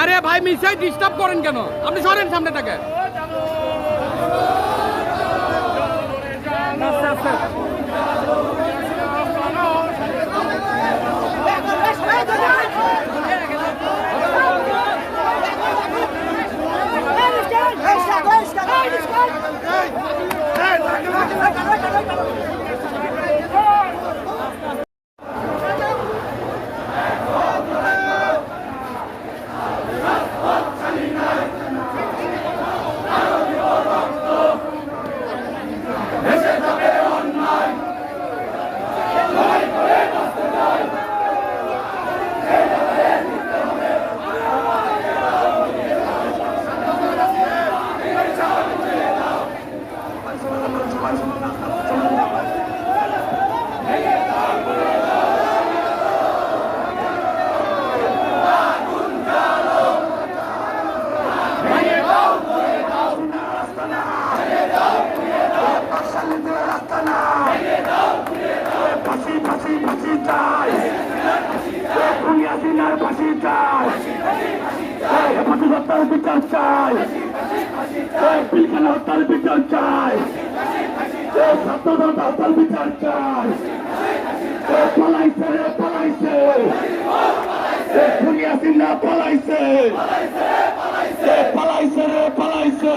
আরে ভাই মিসাই ডিস্টার্ব করেন কেন? আপনি সরেন সামনে থেকে আস্তে আস্তে ফাঁসি ফাঁসি ফাঁসি চাই খুনি হাসিনার ফাঁসি চাই হেফাজত হত্যার বিচার চাই পিলখানা হত্যার বিচার চাই ছাত্রদলতা হত্যার বিচার চাই পালাইছে রে পালাইছে। খুনি হাসিনা পালাইছে। পালাইছে রে পলাইছে।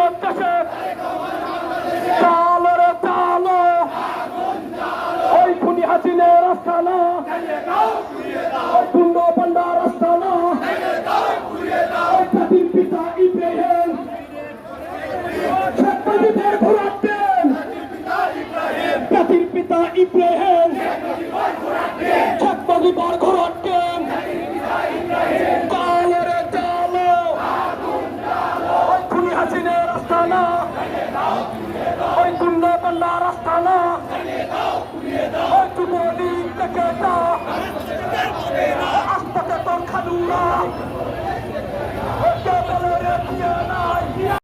ফিরে দেশে চালো। রে চালো ওই খুনি হাসিনের আস্থানা